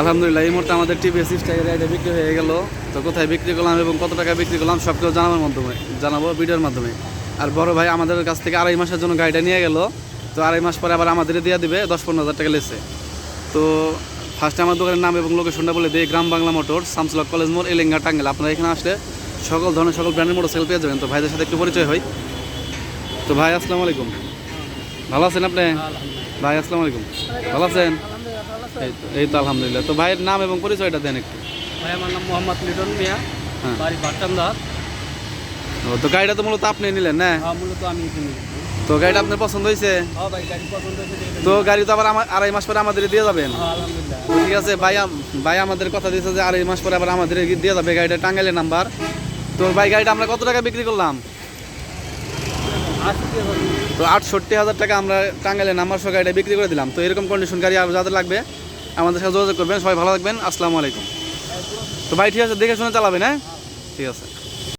আলহামদুলিল্লাহ এই মুহূর্তে আমাদের টিভিএস স্টাইলের গাড়িটা বিক্রি হয়ে গেল। তো কোথায় বিক্রি করলাম এবং কত টাকা বিক্রি করলাম সব কিছু জানানোর মাধ্যমে জানাব ভিডিওর মাধ্যমে। আর বড় ভাই আমাদের কাছ থেকে আড়াই মাসের জন্য গাড়িটা নিয়ে গেল। তো আড়াই মাস পরে আবার আমাদের দিয়ে দিবে দশ পনেরো হাজার টাকা লেছে তো ফার্স্টে আমার দোকানের নাম এবং লোকেশনটা বলে দিই গ্রাম বাংলা মোটর সামসলক কলেজ মোড় এলেঙ্গা টাঙ্গেল আপনারা এখানে আসলে সকল ধরনের সকল ব্র্যান্ডের মোটরসাইকেল পেয়ে যাবেন। তো ভাইদের সাথে একটু পরিচয় হয়। তো ভাই আসসালামু আলাইকুম। ভালো আছেন আপনি? ভাই আসসালামু আলাইকুম। ভালো আছেন? এই তো এই তো আলহামদুলিল্লাহ। তো ভাইয়ের নাম এবং পরিচয়টা দেন একটু। ভাই আমার নাম মোহাম্মদ লিটন মিয়া। হ্যাঁ। বাড়ি বাট্টামদার ও, তো গাড়িটা তো মূলত আপনি নিলেন না? হ্যাঁ মূলত আমি তো গাড়িটা আপনার পছন্দ হয়েছে? হ্যাঁ তো গাড়ি তো আবার আড়াই মাস পরে আমাদের দিয়ে যাবেন? হ্যাঁ ঠিক আছে ভাই ভাই আমাদের কথা দিয়েছে যে আড়াই মাস পরে আবার আমাদের দিয়ে যাবে গাড়িটা টাঙ্গাইলের নাম্বার। তো ভাই গাড়িটা আমরা কত টাকা বিক্রি করলাম? তো আটষট্টি হাজার টাকা আমরা টাঙ্গাইলের নাম্বার সহ গাড়িটা বিক্রি করে দিলাম। তো এরকম কন্ডিশন গাড়ি আর যাদের লাগবে আমাদের সাথে যোগাযোগ করবেন, সবাই ভালো থাকবেন, আসসালামু আলাইকুম। তো ভাই, ঠিক আছে, দেখে শুনে চালাবেন হ্যাঁ? ঠিক আছে।